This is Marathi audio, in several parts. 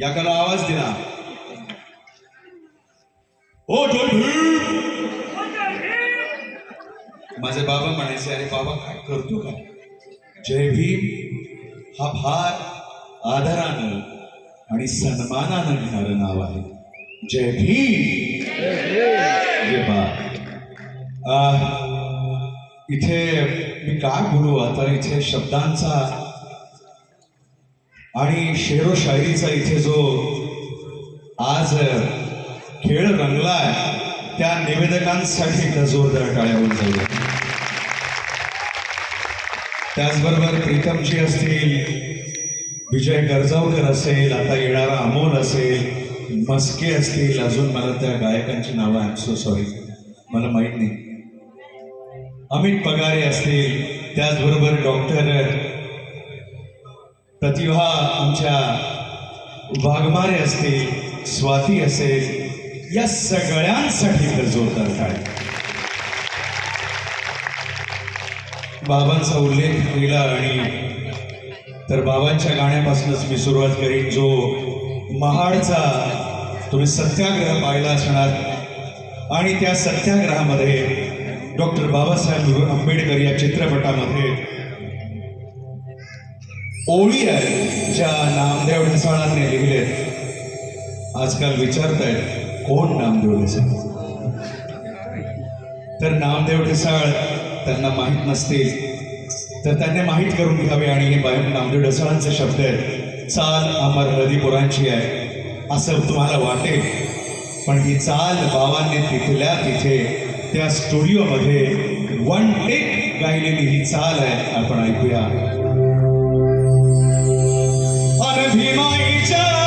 याकडे आवाज दिला. हो, ओ माझे बाबा म्हणायचे अरे बाबा काय करतो काय? जय भीम. हा फार आदरानं आणि सन्मानानं घेणारं नाव आहे. जय भीम. जय बा इथे मी काय बोलू? आता इथे शब्दांचा आणि शेरो शायरीचा इथे जो आज खेळ रंगलाय त्या निवेदकांसाठी एकदा जोरदार टाळ्या होऊन त्याचबरोबर प्रीतमजी असतील विजय गरजावकर असेल आता येणारा अमोल असेल मस्के असतील अजून मला त्या गायकांची नावं आय सो सॉरी मला माहीत नाही. अमित पगारे असतील त्याचबरोबर डॉक्टर प्रतिभा आमच्या वाघमारे असतील स्वाती असेल या सगळ्यांसाठी तर जोरदार काय बाबांचा उल्लेख केला आणि तर बाबांच्या गाण्यापासूनच मी सुरुवात करीन जो महाडचा तुम्ही सत्याग्रह पाहिला असणार. आणि त्या सत्याग्रहामध्ये डॉक्टर बाबासाहेब आंबेडकर या चित्रपटामध्ये ओळी आहे ज्या नामदेव ढसाळांनी लिहिलेत आजकाल विचारतायत कोण नामदेव ढसाळ? तर नामदेव ढसाळ त्यांना माहीत नसतील. तर त्यांनी माहीत करून घ्यावे आणि हे बाहेर नामदेव ढसाळांचे शब्द आहेत. चाल अमर हळदीपुरांची आहे असं तुम्हाला वाटेल. पण ही चाल बाबांनी तिथल्या तिथे त्या स्टुडिओमध्ये वन टेक गायलेली ही चाल आहे. आपण ऐकूया. reach out.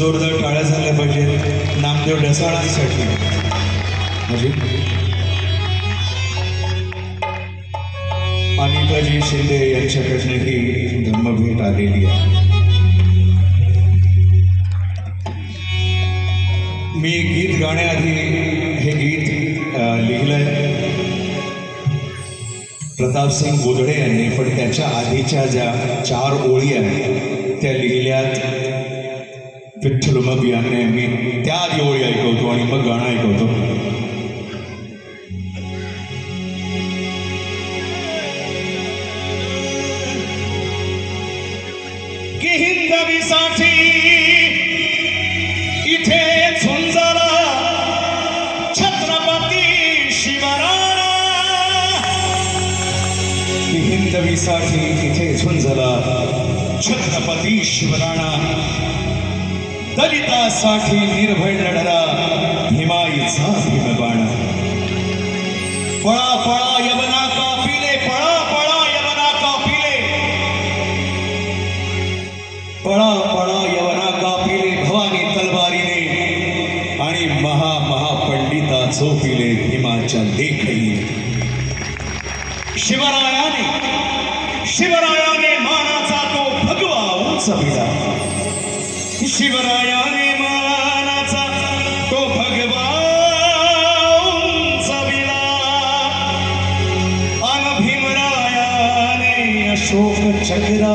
जोरदार टाळ्या झाल्या पाहिजेत. नामदेव ढसाळांसाठी अनिताजी शिंदे यांच्याकडनं ही धर्मभेट आलेली आहे. मी गीत गाण्याआधी हे गीत अ, लिहिलंय. प्रतापसिंग बोधडे यांनी पण त्याच्या आधीच्या ज्या चार ओळी आहेत त्या लिहिल्यात. विठ्ठल मग यांनी मी त्या आधी ऐकवतो आणि मग गाणं ऐकवतो. की हिंदवीसाठी इथे झुंजला छत्रपती शिवराणा की हिंदवीसाठी इथे झुंजला छत्रपती शिवराणा. दलितासाठी निर्भय लढला भीमाईचा भीमबाण. पळा पळा यवना कापिले पळा पळा यवना कापिले पळा पळा यवना कापिले भवानी तलवारीने आणि महा महापंडिता झोपिले भीमाच्या लेखईने शिवरायाने शिवरायाने मानाचा तो भगवा उंचविला. शिवरायाने मानाचा तो भगवा उंचविला अन भीमरायाने अशोक चक्रा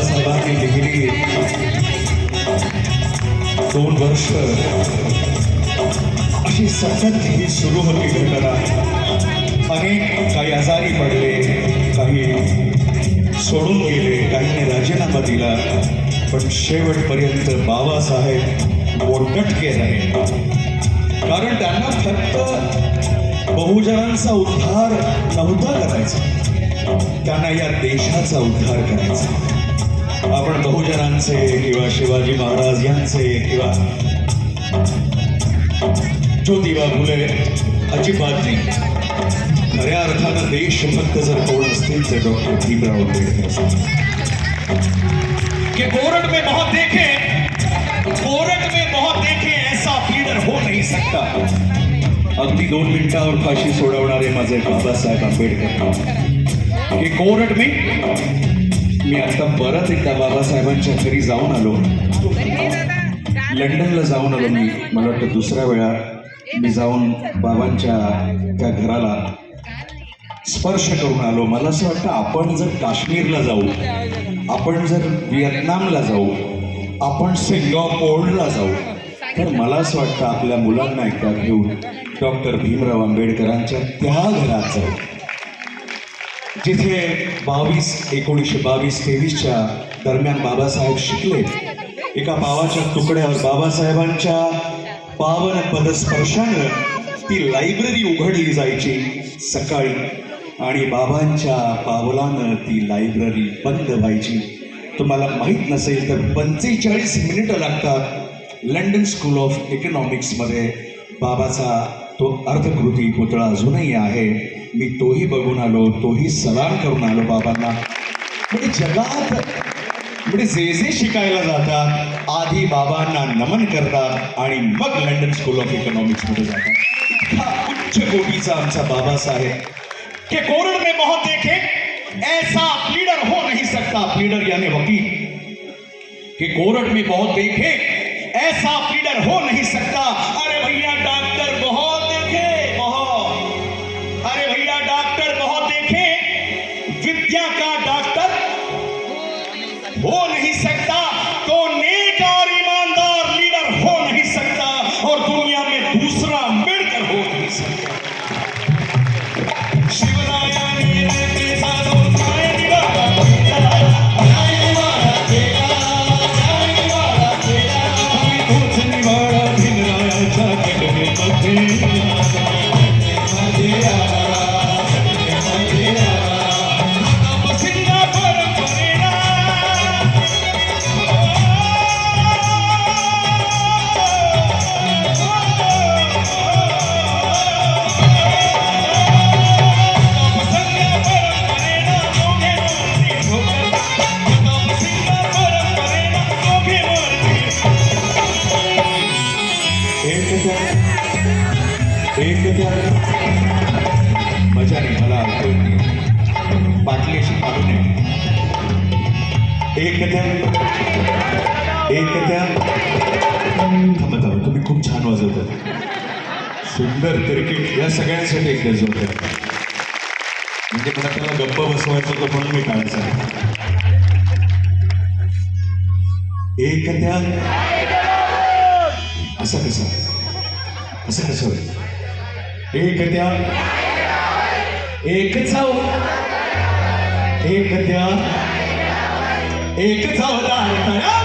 लिहिली दोन वर्ष. अशी सतत ही सुरू होती घटना. अनेक काही आजारी पडले काही सोडून गेले काहींनी राजीनामा दिला. पण शेवटपर्यंत बाबासाहेब मोडटके आहे कारण त्यांना फक्त बहुजनांचा उद्धार नव्हता करायचा. त्यांना या देशाचा उद्धार करायचा. आपण बहुजनांचे किंवा शिवाजी महाराज यांचे किंवा ज्योतिबा फुले अजिबात नाही. खऱ्या अर्थानं देशभक्त जर कोण असतील तर डॉक्टर भीमराव आंबेडकर असतील. कि कोरट में बहुत देखे कोरट में बहुत देखे ऐसा लीडर हो नहीं सकता। अगदी दोन मिनिटावर फाशी सोडवणारे माझे बाबासाहेब आंबेडकर. हे कोरट मी मी आता परत एकदा बाबासाहेबांच्या घरी जाऊन आलो. लंडनला जाऊन आलो मी. मला वाटतं दुसऱ्या वेळा मी जाऊन बाबांच्या त्या घराला स्पर्श करून आलो. मला असं वाटतं आपण जर काश्मीरला जाऊ आपण जर व्हिएतनामला जाऊ आपण सिंगापोरला जाऊ तर मला असं वाटतं आपल्या मुलांना एकदा घेऊन डॉक्टर भीमराव आंबेडकरांच्या त्या घरात जाऊ. जिथे बावीस एकोणीसशे बावीस तेवीसच्या दरम्यान बाबासाहेब शिकले. एका पावाच्या तुकड्यावर बाबासाहेबांच्या पावन पदस्पर्शानं ती लायब्ररी उघडली जायची सकाळी आणि बाबांच्या पावलानं ती लायब्ररी बंद व्हायची. तुम्हाला माहीत नसेल तर पंचेचाळीस मिनिटं लागतात लंडन स्कूल ऑफ इकॉनॉमिक्समध्ये बाबाचा तो अर्थकृती पुतळा अजूनही आहे. मी तोही बघून आलो, तोही सलाम करून आलो बाबांना. म्हणजे जगात, म्हणजे जे जे शिकायला जातात, आधी बाबांना नमन करतात आणि मग लंडन स्कूल ऑफ़ इकॉनॉमिक्समध्ये जातात. हा उच्च कोटीचा आमचा बाबासाहेब. के कोरड में बहुत देखे, ऐसा लीडर हो नहीं सकता. लीडर यानी वकील. कि कोरट में बहुत देखे, ऐसा लीडर हो नहीं सकता. अरे भैया एक त्या एक त्या थांबा थांबा. तुम्ही खूप छान वाजवतात सुंदर क्रिकेट या सगळ्यांसाठी एक गरज म्हणजे मला त्याला गप्प बसवायचं होतं म्हणून मी काढायचं एक त्या असं कसं? असं कसं होईल? एक त्या एक एकच अवतार